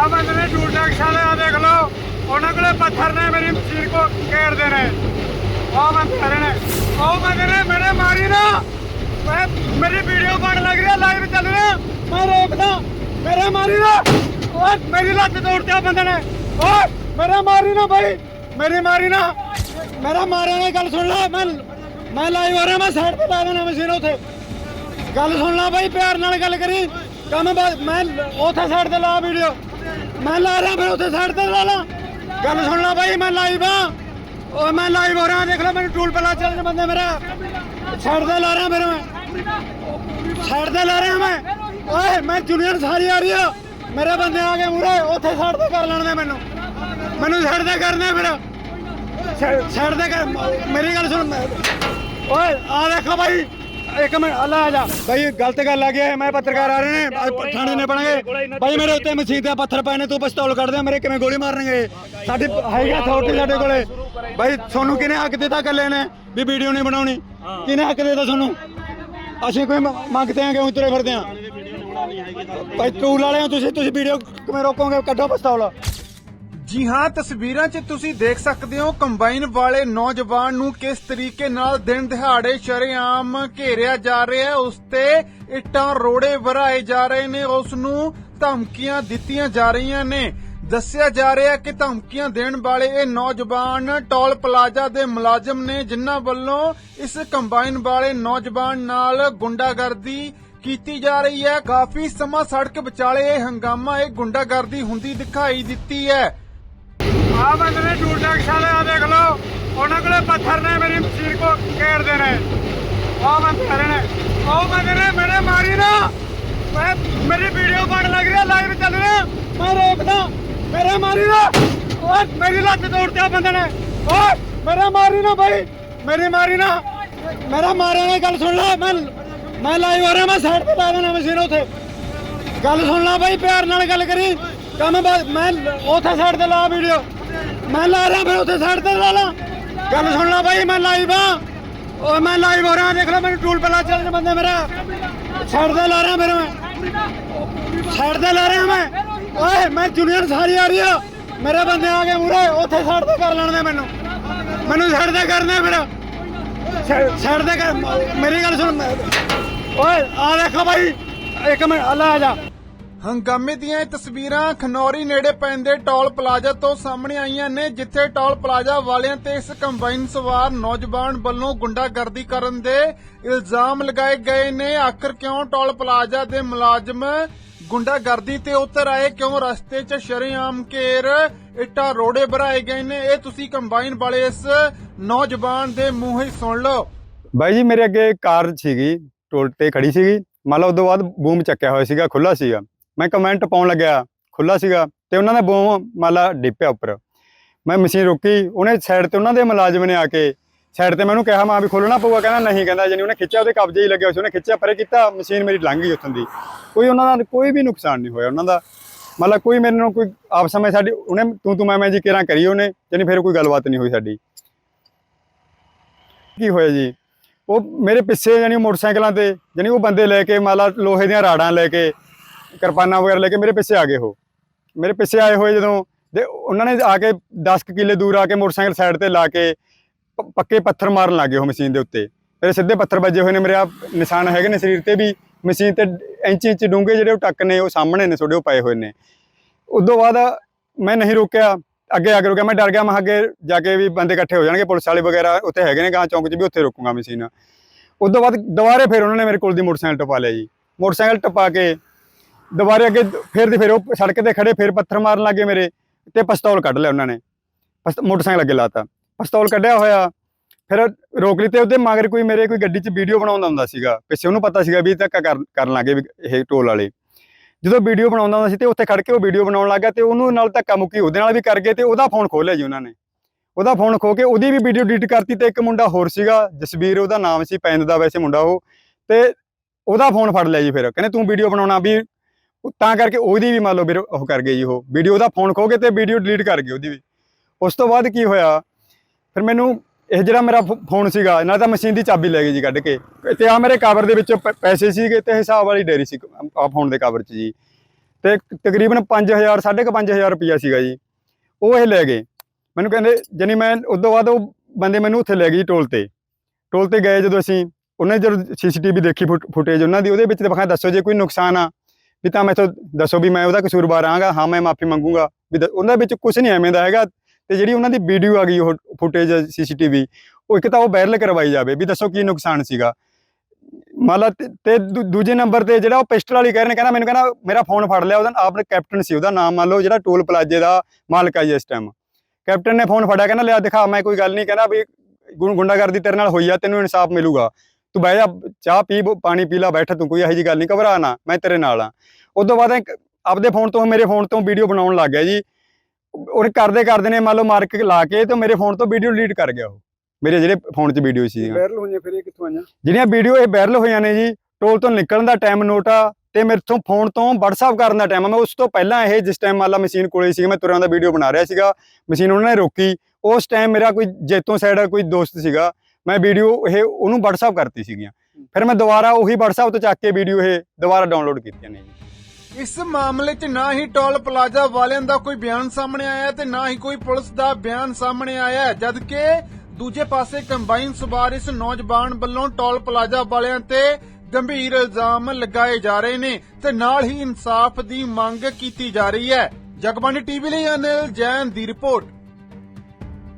ਆ ਬੰਦੇ ਨੇ ਟੂਟੈਕਸ ਵਾਲੇ ਆ ਦੇਖ ਲਓ। ਉਹਨਾਂ ਕੋਲੇ ਪੱਥਰ ਨੇ ਮੇਰੀ ਮਸ਼ੀਨ ਕੋ ਘੇਰਦੇ ਨੇ। ਉਹ ਬੰਦੇ ਨੇ। ਉਹ ਬੰਦੇ ਨੇ ਮੇਰੇ ਮਾਰੀ ਨਾ। ਮੈਂ ਮੇਰੀ ਵੀਡੀਓ ਬਣ ਲੱਗ ਰਹੀ ਲਾਈਵ ਚੱਲ ਰਿਹਾ। ਮੈਂ ਰੋਕਦਾ ਮੇਰੇ ਮਾਰੀ ਨਾ। ਓਏ, ਮੇਰੀ ਲੱਤ ਤੋੜਤੇ ਬੰਦੇ ਨੇ। ਓਏ, ਮੇਰੇ ਮਾਰੀ ਨਾ ਭਾਈ ਮੇਰੀ ਮਾਰੀ ਨਾ। ਮੇਰਾ ਮਾਰਿਆ ਨੇ ਗੱਲ ਸੁਣ ਲੈ। ਮੈਂ ਮੈਂ ਲਾਈਵ ਹੋ ਰਿਹਾ, ਮੈਂ ਸਾਈਡ ਤੇ ਲਾ ਦੇਣਾ ਮਸ਼ੀਨ ਉੱਥੇ। ਗੱਲ ਸੁਣ ਲੈ ਬਾਈ, ਪਿਆਰ ਨਾਲ ਗੱਲ ਕਰੀ। ਕੰਮ ਮੈਂ ਉੱਥੇ ਸਾਈਡ ਤੇ ਲਾ ਵੀਡੀਓ ਮੈਂ ਲਾ ਰਿਹਾ ਫਿਰ ਉੱਥੇ ਸਾਈਡ ਤੇ ਲਾ ਲਾ। ਗੱਲ ਸੁਣ ਲੈ ਬਾਈ, ਮੈਂ ਲਾਈਵ ਆ। ਓਏ, ਮੈਂ ਲਾਈਵ ਹੋ ਰਿਹਾ, ਦੇਖ ਲੈ ਮੈਨੂੰ ਟੂਲ ਪਲਾ ਚੱਲ ਬੰਦੇ ਮੇਰਾ। ਸਾਈਡ ਤੇ ਲਾ ਰਿਹਾ ਫਿਰ ਮੈਂ। ਸਾਈਡ ਤੇ ਲਾ ਰਿਹਾ ਮੈਂ। ਓਏ, ਮੈਂ ਜੂਨੀਅਰ ਸਾਰੀ ਆ ਰਹੀ ਆ। ਮੇਰੇ ਬੰਦੇ ਆ ਗਏ ਮੂਰੇ ਉੱਥੇ ਸਾਈਡ ਤੇ ਕਰ ਲੈਣ ਦੇ ਮੈਨੂੰ। ਮੈਨੂੰ ਸਾਈਡ ਤੇ ਕਰਨੇ ਫਿਰ। ਸਾਈਡ ਤੇ ਕਰ ਮੇਰੀ ਗੱਲ ਸੁਣ। ਓਏ, ਆ ਦੇਖੋ ਬਾਈ। ਇੱਕ ਮਿੰਟ ਅੱਲਾ ਆ ਜਾ। ਬਾਈ ਗਲਤ ਗੱਲ ਆ ਗਈ ਮੈਂ ਪੱਤਰਕਾਰ ਆ ਰਹੇ ਨੇ। ਥਾਣੇ ਨੇ ਬਣਾਂਗੇ ਬਾਈ ਮੇਰੇ। ਉੱਤੇ ਮਸੀਤ ਦੇ ਪੱਥਰ ਪਏ ਨੇ ਤੂੰ ਪਿਸਤੌਲ ਕੱਢ ਦੇ ਮੇਰੇ ਕਿਵੇਂ ਗੋਲੀ ਮਾਰਨਗੇ? ਸਾਡੀ ਹੈਗਾ ਅਥਾਰਟੀ ਸਾਡੇ ਕੋਲੇ। ਬਾਈ ਤੁਹਾਨੂੰ ਕਿਹਨੇ ਹੱਕ ਦਿੱਤਾ ਗੱਲੇ ਨੇ ਵੀ ਵੀਡੀਓ ਨਹੀਂ ਬਣਾਉਣੀ? ਕਿਹਨੇ ਹੱਕ ਦਿੱਤਾ ਤੁਹਾਨੂੰ? ਅਸੀਂ ਕੋਈ ਮੰਗਦੇ ਆਂ ਕਿਉਂ ਤੁਰੇ ਫਿਰਦੇ ਆਂ ਭਾਈ ਟੂਲ ਵਾਲਿਆਂ ਤੁਸੀਂ ਤੁਸੀਂ ਵੀਡੀਓ ਕਿਵੇਂ ਰੋਕੋਗੇ? ਕੱਢੋ ਪਿਸਤੌਲ। ਜੀ ਹਾਂ, ਤਸਵੀਰਾਂ 'ਚ ਤੁਸੀਂ ਦੇਖ ਸਕਦੇ ਹੋ ਕੰਬਾਈਨ ਵਾਲੇ ਨੌਜਵਾਨ ਨੂੰ ਕਿਸ ਤਰੀਕੇ ਨਾਲ ਦਿਨ ਦਿਹਾੜੇ ਸ਼ਰੇਆਮ ਘੇਰਿਆ ਜਾ ਰਿਹਾ ਹੈ। ਉਸ ਤੇ ਇੱਟਾਂ ਰੋੜੇ ਵਰਾਏ ਜਾ ਰਹੇ ਨੇ। ਉਸ ਨੂੰ ਧਮਕੀਆਂ ਦਿੱਤੀਆਂ ਜਾ ਰਹੀਆਂ ਨੇ। ਦੱਸਿਆ ਜਾ ਰਿਹਾ ਹੈ ਕਿ ਧਮਕੀਆਂ ਦੇਣ ਵਾਲੇ ਇਹ ਨੌਜਵਾਨ ਟੋਲ ਪਲਾਜ਼ਾ ਦੇ ਮੁਲਾਜ਼ਮ ਨੇ, ਜਿਨ੍ਹਾਂ ਵੱਲੋਂ ਇਸ ਕੰਬਾਈਨ ਵਾਲੇ ਨੌਜਵਾਨ ਨਾਲ ਗੁੰਡਾਗਰਦੀ ਕੀਤੀ ਜਾ ਰਹੀ ਹੈ। ਕਾਫੀ ਸਮਾਂ ਸੜਕ ਵਿਚਾਲੇ ਇਹ ਹੰਗਾਮਾ, ਇਹ ਗੁੰਡਾਗਰਦੀ ਹੁੰਦੀ ਦਿਖਾਈ ਦਿੱਤੀ ਹੈ। ਆ ਬੰਦੇ ਨੇ ਟੂਟੈਕਸ ਵਾਲੇ ਆ ਦੇਖ ਲਓ। ਉਹਨਾਂ ਕੋਲੇ ਪੱਥਰ ਨੇ, ਮੇਰੀ ਮਸ਼ੀਨ ਕੋ ਘੇਰਦੇ ਨੇ ਉਹ ਬੰਦੇ ਖੜੇ ਨੇ। ਉਹ ਬੰਦੇ ਨੇ ਮੇਰੇ ਮਾਰੀ ਨਾ। ਮੈਂ ਮੇਰੀ ਵੀਡੀਓ ਬਣ ਲੱਗ ਰਹੀ ਲਾਈਵ ਚੱਲ ਰਿਹਾ। ਮੈਂ ਰੋਕਦਾ। ਮੇਰੇ ਮਾਰੀ ਨਾ। ਓਏ, ਮੇਰੀ ਲੱਤ ਤੋੜਤੇ ਬੰਦੇ ਨੇ। ਓਏ, ਮੇਰੇ ਮਾਰੀ ਨਾ ਭਾਈ ਮੇਰੀ ਮਾਰੀ ਨਾ। ਮੇਰਾ ਮਾਰਿਆ ਨੇ, ਗੱਲ ਸੁਣ ਲੈ। ਮੈਂ ਮੈਂ ਲਾਈਵ ਹੋ ਰਿਹਾ, ਮੈਂ ਸਾਈਡ ਤੇ ਲਾ ਦੇਣਾ ਮਸ਼ੀਨ ਉੱਥੇ। ਗੱਲ ਸੁਣ ਲੈ ਬਾਈ, ਪਿਆਰ ਨਾਲ ਗੱਲ ਕਰੀ। ਕੰਮ ਮੈਂ ਉੱਥੇ ਸਾਈਡ ਤੇ ਲਾ ਵੀਡੀਓ ਮੈਂ ਲਾ ਰਿਹਾ ਫਿਰ ਉੱਥੇ ਸਾਈਡ ਤੇ ਲਾ ਲਾ। ਗੱਲ ਸੁਣ ਲੈ ਬਾਈ, ਮੈਂ ਲਾਈਵ ਆ। ਓਏ, ਮੈਂ ਲਾਈਵ ਹੋ ਰਿਹਾ, ਦੇਖ ਲੈ ਮੈਨੂੰ ਟੂਲ ਪਲਾ ਚੱਲ ਬੰਦੇ ਮੇਰਾ। ਸਾਈਡ ਤੇ ਲਾ ਰਿਹਾ ਫਿਰ ਮੈਂ। ਸਾਈਡ ਤੇ ਲਾ ਰਿਹਾ ਮੈਂ। ਓਏ, ਮੈਂ ਜੂਨੀਅਰ ਸਾਰੀ ਆ ਰਹੀ ਆ। ਮੇਰੇ ਬੰਦੇ ਆ ਗਏ ਮੂਰੇ ਉੱਥੇ ਸਾਈਡ ਤੇ ਕਰ ਲੈਣ ਦੇ ਮੈਨੂੰ। ਮੈਨੂੰ ਸਾਈਡ ਤੇ ਕਰਨੇ ਫਿਰ। ਸਾਈਡ ਤੇ ਕਰ, ਮੇਰੀ ਗੱਲ ਸੁਣ। ਓਏ, ਆ ਦੇਖੋ ਬਾਈ, ਇੱਕ ਮਿੰਟ ਅੱਲਾ ਆ ਜਾ। ਹੰਗਾਮੇ ਦੀਆਂ ਇਹ ਤਸਵੀਰਾਂ ਖਨੌਰੀ ਨੇੜੇ ਪੈਂਦੇ ਟੋਲ ਪਲਾਜ਼ਾ ਤੋਂ ਸਾਹਮਣੇ ਆਈਆਂ ਨੇ, ਜਿੱਥੇ ਟੋਲ ਪਲਾਜ਼ਾ ਵਾਲਿਆਂ ਤੇ ਇਸ ਕੰਬਾਈਨ ਸਵਾਰ ਨੌਜਵਾਨ ਵੱਲੋਂ ਗੁੰਡਾਗਰਦੀ ਕਰਨ ਦੇ ਇਲਜ਼ਾਮ ਲਗਾਏ ਗਏ ਨੇ। ਆਖਰ ਕਿਉਂ ਟੋਲ ਪਲਾਜ਼ਾ ਦੇ ਮੁਲਾਜ਼ਮ ਗੁੰਡਾਗਰਦੀ ਤੇ ਉਤਰ ਆਏ? ਕਿਉਂ ਰਸਤੇ 'ਚ ਸ਼ਰੇਆਮ ਘੇਰ ਇੱਟਾਂ ਰੋੜੇ ਭਰਾਏ ਗਏ ਨੇ? ਇਹ ਤੁਸੀਂ ਕੰਬਾਈਨ ਵਾਲੇ ਇਸ ਨੌਜਵਾਨ ਦੇ ਮੂੰਹ ਹੀ ਸੁਣ ਲਓ। ਬਾਈ ਜੀ, ਮੇਰੇ ਅੱਗੇ ਕਾਰ ਸੀਗੀ, ਟੋਲ ਤੇ ਖੜੀ ਸੀਗੀ। ਮੰਨ ਲਓ, ਉਦੋਂ ਬਾਅਦ ਬੂਮ ਚੱਕਿਆ ਹੋਇਆ ਸੀਗਾ ਖੁੱਲਾ ਸੀਗਾ। ਮੈਂ ਕਮੈਂਟ ਪਾਉਣ ਲੱਗਿਆ ਖੁੱਲਾ ਸੀਗਾ ਤੇ ਉਹਨਾਂ ਦਾ ਬੋਮ ਮਾਲਾ ਡਿੱਪਿਆ ਉੱਪਰ। ਮੈਂ ਮਸ਼ੀਨ ਰੋਕੀ, ਉਹਨੇ ਸਾਈਡ ਤੇ ਉਹਨਾਂ ਦੇ ਮੁਲਾਜ਼ਮ ਨੇ ਆ ਕੇ ਸਾਈਡ ਤੇ ਮੈਨੂੰ ਕਿਹਾ, ਮਾਂ ਵੀ ਖੋਲਣਾ ਪਊਗਾ। ਕਹਿੰਦਾ, ਨਹੀਂ, ਕਹਿੰਦਾ ਜਾਨੀ ਉਹਨੇ ਖਿੱਚਿਆ, ਉਹਦੇ ਕਬਜ਼ੇ ਹੀ ਲੱਗਿਆ ਹੋਇਆ ਉਹਨੇ ਖਿੱਚਿਆ, ਪਰੇ ਕੀਤਾ, ਮਸ਼ੀਨ ਮੇਰੀ ਲੰਘ ਗਈ ਉੱਥੋਂ ਦੀ। ਕੋਈ ਉਹਨਾਂ ਦਾ ਕੋਈ ਵੀ ਨੁਕਸਾਨ ਨਹੀਂ ਹੋਇਆ ਉਹਨਾਂ ਦਾ। ਮਤਲਬ ਕੋਈ ਮੇਰੇ ਨਾਲ ਕੋਈ ਆਪ ਸਮੇਂ ਸਾਡੀ, ਉਹਨੇ ਤੂੰ ਤੂੰ ਮੈਂ ਮੈਂ ਜੀ ਕਿਰਾਂ ਕਰੀ ਉਹਨੇ ਜਾਨੀ ਫਿਰ ਕੋਈ ਗੱਲਬਾਤ ਨਹੀਂ ਹੋਈ ਸਾਡੀ। ਕੀ ਹੋਇਆ ਜੀ? ਉਹ ਮੇਰੇ ਪਿੱਛੇ ਯਾਨੀ ਮੋਟਰਸਾਈਕਲਾਂ ਤੇ ਯਾਨੀ ਉਹ ਬੰਦੇ ਲੈ ਕੇ, ਮਾਲਾ ਲੋਹੇ ਦੀਆਂ ਰਾੜਾਂ ਲੈ ਕੇ ਕਿਰਪਾਨਾਂ ਵਗੈਰਾ ਲੈ ਕੇ ਮੇਰੇ ਪਿੱਛੇ ਆ ਗਏ ਉਹ। ਮੇਰੇ ਪਿੱਛੇ ਆਏ ਹੋਏ ਜਦੋਂ ਤੇ ਉਹਨਾਂ ਨੇ ਆ ਕੇ 10 ਕੁ ਕਿੱਲੇ ਦੂਰ ਆ ਕੇ ਮੋਟਰਸਾਈਕਲ ਸਾਈਡ ਤੇ ਲਾ ਕੇ ਪੱਕੇ ਪੱਥਰ ਮਾਰਨ ਲੱਗੇ ਉਹ ਮਸ਼ੀਨ ਦੇ ਉੱਤੇ। ਮੇਰੇ ਸਿੱਧੇ ਪੱਥਰ ਵੱਜੇ ਹੋਏ ਨੇ, ਮੇਰੇ ਆ ਨਿਸ਼ਾਨ ਹੈਗੇ ਨੇ ਸਰੀਰ ਤੇ ਵੀ, ਮਸ਼ੀਨ ਤੇ ਇੰਚ ਇੰਚ ਡੂੰਘੇ ਜਿਹੜੇ ਉਹ ਟੱਕ ਨੇ, ਉਹ ਸਾਹਮਣੇ ਨੇ, ਤੁਹਾਡੇ ਉਹ ਪਏ ਹੋਏ ਨੇ। ਉਦੋਂ ਬਾਅਦ ਮੈਂ ਨਹੀਂ ਰੁਕਿਆ, ਅੱਗੇ ਆ ਕੇ ਰੁਕਿਆ, ਮੈਂ ਡਰ ਗਿਆ, ਮੈਂ ਅੱਗੇ ਜਾ ਕੇ ਵੀ ਬੰਦੇ ਇਕੱਠੇ ਹੋ ਜਾਣਗੇ, ਪੁਲਿਸ ਵਾਲੇ ਵਗੈਰਾ ਉੱਥੇ ਹੈਗੇ ਨੇ ਗਾਂ ਚੌਂਕ 'ਚ ਵੀ ਉੱਥੇ ਰੋਕੂਗਾ ਮਸ਼ੀਨ। ਉਦੋਂ ਬਾਅਦ ਦੁਬਾਰੇ ਫਿਰ ਉਹਨਾਂ ਨੇ ਮੇਰੇ ਕੋਲ ਦੀ ਮੋਟਰਸਾਈਕਲ ਟਪਾ ਲਿਆ ਜੀ। ਮੋਟਰਸਾਈਕਲ ਟਪਾ ਕੇ ਦੁਬਾਰੇ ਅੱਗੇ ਫਿਰ ਦੀ ਫਿਰ ਉਹ ਸੜਕ ਤੇ ਖੜੇ, ਫਿਰ ਪੱਥਰ ਮਾਰਨ ਲੱਗੇ ਮੇਰੇ ਤੇ ਪਿਸਤੌਲ ਕੱਢ ਲਿਆ ਉਹਨਾਂ ਨੇ। ਮੋਟਰਸਾਈਕਲ ਅੱਗੇ ਲਾਤਾ। ਪਿਸਤੌਲ ਕੱਢਿਆ ਹੋਇਆ, ਫਿਰ ਰੋਕ ਲਈ ਤੇ ਉਹਦੇ ਮਗਰ ਕੋਈ ਮੇਰੇ ਕੋਈ ਗੱਡੀ 'ਚ ਵੀਡੀਓ ਬਣਾਉਂਦਾ ਹੁੰਦਾ ਸੀਗਾ। ਪਿੱਛੇ ਉਹਨੂੰ ਪਤਾ ਸੀਗਾ ਵੀ ਧੱਕਾ ਕਰ- ਕਰਨ ਲੱਗੇ ਵੀ ਇਹ ਟੋਲ ਵਾਲੇ। ਜਦੋਂ ਵੀਡੀਓ ਬਣਾਉਂਦਾ ਹੁੰਦਾ ਸੀ ਤੇ ਉੱਥੇ ਖੜ ਕੇ ਉਹ ਵੀਡੀਓ ਬਣਾਉਣ ਲੱਗਾ ਤੇ ਉਹਨੂੰ ਨਾਲ ਧੱਕਾ ਮੁੱਕੀ ਉਹਦੇ ਨਾਲ ਵੀ ਕਰ ਗਏ ਤੇ ਉਹਦਾ ਫੋਨ ਖੋਹ ਲਿਆ ਜੀ ਉਹਨਾਂ ਨੇ। ਉਹਦਾ ਫੋਨ ਖੋ ਕੇ ਉਹਦੀ ਵੀ ਵੀਡੀਓ ਡਿਲੀਟ ਕਰਤੀ ਤੇ ਇੱਕ ਮੁੰਡਾ ਹੋਰ ਸੀਗਾ, ਜਸਵੀਰ, ਉਹਦਾ ਨਾਮ ਸੀ ਪੈਂਦ ਦਾ ਵੈਸੇ ਮੁੰਡਾ ਉਹ। ਤੇ ਉਹਦਾ ਫੋਨ ਫੜ ਲਿਆ ਜੀ ਫਿਰ। ਕਹਿੰਦੇ ਤੂੰ ਵੀਡੀਓ ਬਣਾਉਣਾ ਵੀ ਉਹ ਤਾਂ ਕਰਕੇ ਉਹਦੀ ਵੀ ਮੰਨ ਲਓ ਵੀਰ ਉਹ ਕਰ ਗਏ ਜੀ ਉਹ। ਵੀਡੀਓ ਦਾ ਫੋਨ ਖੋ ਕੇ ਤੇ ਵੀਡੀਓ ਡਿਲੀਟ ਕਰ ਗਏ ਉਹਦੀ ਵੀ। ਉਸ ਤੋਂ ਬਾਅਦ ਕੀ ਹੋਇਆ? ਫਿਰ ਮੈਨੂੰ ਇਹ ਜਿਹੜਾ ਮੇਰਾ ਫੋਨ ਸੀਗਾ ਨਾਲ ਤਾਂ ਮਸ਼ੀਨ ਦੀ ਚਾਬੀ ਲੈ ਗਈ ਜੀ ਕੱਢ ਕੇ। ਤੇ ਆ ਮੇਰੇ ਕਵਰ ਦੇ ਵਿੱਚ ਪੈਸੇ ਸੀਗੇ ਤੇ ਹਿਸਾਬ ਵਾਲੀ ਡੇਰੀ ਸੀ ਆ ਫੋਨ ਦੇ ਕਵਰ 'ਚ ਜੀ। ਤੇ ਤਕਰੀਬਨ 5000 5500 ਰੁਪਇਆ ਸੀਗਾ ਜੀ। ਉਹ ਇਹ ਲੈ ਗਏ। ਮੈਨੂੰ ਕਹਿੰਦੇ ਜਾਨੀ ਮੈਂ ਉਦੋਂ ਬਾਅਦ ਉਹ ਬੰਦੇ ਮੈਨੂੰ ਉੱਥੇ ਲੈ ਗਏ ਜੀ ਟੋਲ ਤੇ। ਟੋਲ ਤੇ ਗਏ ਜਦੋਂ ਅਸੀਂ, ਉਹਨਾਂ ਨੇ ਜਦੋਂ ਸੀਸੀਟੀਵੀ ਦੇਖੀ ਫੁਟੇਜ ਉਹਨਾਂ ਦੀ, ਉਹਦੇ ਵਿੱਚ ਦਿਖਾਇਆ ਦੱਸੋ ਜੇ ਕੋਈ ਨੁਕਸਾਨ ਆ। ਵੀ ਤਾਂ ਮੈਥੋਂ ਦੱਸੋ ਵੀ ਮੈਂ ਉਹਦਾ ਕਸੂਰਵਾਰ ਆਂਗਾ, ਹਾਂ, ਮੈਂ ਮਾਫੀ ਮੰਗੂਗਾ। ਵੀ ਦ- ਉਹਨਾਂ ਵਿੱਚ ਕੁਝ ਨਹੀਂ ਐਵੇਂ ਦਾ ਹੈਗਾ ਤੇ ਜਿਹੜੀ ਉਹਨਾਂ ਦੀ ਵੀਡੀਓ ਆ ਗਈ ਉਹ ਫੁਟੇਜ ਸੀਸੀਟੀਵੀ, ਉਹ ਇੱਕ ਤਾਂ ਉਹ ਵਾਇਰਲ ਕਰਵਾਈ ਜਾਵੇ ਵੀ ਦੱਸੋ ਕੀ ਨੁਕਸਾਨ ਸੀਗਾ। ਮੰਨ ਤੇ- ਦੂ- ਦੂਜੇ ਨੰਬਰ ਤੇ ਜਿਹੜਾ ਉਹ ਪਿਸਟਲ ਵਾਲੀ ਕਹਿ ਰਹੇ ਨੇ ਕਹਿੰਦਾ, ਮੈਨੂੰ ਕਹਿੰਦਾ ਮੇਰਾ ਫੋਨ ਫੜ ਲਿਆ, ਉਹਦਾ ਆਪਣੇ ਕੈਪਟਨ ਸੀ, ਉਹਦਾ ਨਾਮ ਮੰਨ ਲਓ ਜਿਹੜਾ ਟੋਲ ਪਲਾਜੇ ਦਾ ਮਾਲਕ ਆ ਜੀ ਇਸ ਟਾਈਮ ਕੈਪਟਨ ਨੇ ਫੋਨ ਫੜਿਆ, ਕਹਿੰਦਾ, ਲਿਆ ਦਿਖਾ, ਮੈਂ ਕੋਈ ਗੱਲ ਨਹੀਂ, ਕਹਿੰਦਾ ਵੀ ਗੁੰ- ਗੁੰਡਾਗਰਦੀ ਤੇਰੇ ਨਾਲ ਹੋਈ ਆ, ਤੈਨੂੰ ਇਨਸਾਫ ਮਿਲੂਗਾ। ਤੂੰ ਬਹਿ ਜਾ ਚਾਹ ਪੀ ਪਾਣੀ ਪੀ ਲੈ ਬੈਠ ਤੂੰ ਕੋਈ ਇਹੋ ਜੀ ਗੱਲ ਨਹੀਂ ਘਬਰਾ ਨਾ ਮੈਂ ਤੇਰੇ ਨਾਲ ਆ ਉਦੋਂ ਬਾਅਦ ਇੱਕ ਆਪਦੇ ਫੋਨ ਤੋਂ ਮੇਰੇ ਫੋਨ ਤੋਂ ਵੀਡੀਓ ਬਣਾਉਣ ਲੱਗ ਗਿਆ ਜੀ। ਉਹਨੇ ਕਰਦੇ ਕਰਦੇ ਨੇ ਮੰਨ ਲਓ ਮਾਰ ਕੇ ਲਾ ਕੇ ਤੇ ਮੇਰੇ ਫੋਨ ਤੋਂ ਵੀਡੀਓ ਡਿਲੀਟ ਕਰ ਗਿਆ ਉਹ। ਮੇਰੇ ਜਿਹੜੇ ਫੋਨ 'ਚ ਵੀਡੀਓ ਸੀ ਵਾਇਰਲ ਹੋਈਆਂ ਫਿਰ ਇਹ ਕਿੱਥੋਂ ਆਈਆਂ? ਜਿਹੜੀਆਂ ਵੀਡੀਓ ਇਹ ਵਾਇਰਲ ਹੋਈਆਂ ਨੇ ਜੀ ਟੋਲ ਤੋਂ ਨਿਕਲਣ ਦਾ ਟਾਈਮ ਨੋਟ ਆ ਤੇ ਮੇਰੇ ਤੋਂ ਫੋਨ ਤੋਂ WhatsApp ਕਰਨ ਦਾ ਟਾਈਮ ਮੈਂ ਉਸ ਤੋਂ ਪਹਿਲਾਂ ਇਹ ਜਿਸ ਟਾਈਮ ਮੰਨ ਲਾ ਮਸ਼ੀਨ ਕੋਲੇ ਸੀ ਮੈਂ ਤੁਰਾਂ ਦਾ ਵੀਡੀਓ ਬਣਾ ਰਿਹਾ ਸੀਗਾ। ਮਸ਼ੀਨ ਉਹਨਾਂ ਨੇ ਰੋਕੀ। ਉਸ ਟਾਈਮ ਮੇਰਾ ਕੋਈ ਜੇਤੋਂ ਸਾਈਡ ਕੋਈ ਦੋਸਤ ਸੀਗਾ। ਮੈਂ ਵੀਡੀਓ ਇਹ ਉਹਨੂੰ WhatsApp ਕਰਤੀ ਸੀਗੀਆਂ। ਫਿਰ ਮੈਂ ਦੁਬਾਰਾ ਉਹੀ WhatsApp ਤੋਂ ਚੱਕ ਕੇ ਵੀਡੀਓ ਇਹ ਦੁਬਾਰਾ ਡਾਊਨਲੋਡ ਕੀਤੀਆਂ ਨੇ ਜੀ। ਇਸ ਮਾਮਲੇ 'ਚ ਨਾ ਹੀ ਟੋਲ ਪਲਾਜ਼ਾ ਵਾਲਿਆਂ ਦਾ ਕੋਈ ਬਿਆਨ ਸਾਹਮਣੇ ਆਇਆ ਤੇ ਨਾ ਹੀ ਕੋਈ ਪੁਲਿਸ ਦਾ ਬਿਆਨ ਸਾਹਮਣੇ ਆਇਆ ਜਦ ਜਦਕਿ ਦੂਜੇ ਪਾਸੇ ਕੰਬਾਈਨ ਸਵਾਰ ਇਸ ਨੌਜਵਾਨ ਵੱਲੋਂ ਟੋਲ ਪਲਾਜ਼ਾ ਵਾਲਿਆਂ ਤੇ ਗੰਭੀਰ ਇਲਜ਼ਾਮ ਲਗਾਏ ਜਾ ਰਹੇ ਨੇ ਤੇ ਨਾਲ ਹੀ ਇਨਸਾਫ ਦੀ ਮੰਗ ਕੀਤੀ ਜਾ ਰਹੀ ਹੈ। ਜਗਬਾਣੀ ਟੀਵੀ ਲਈ ਅਨਿਲ ਜੈਨ ਦੀ ਰਿਪੋਰਟ।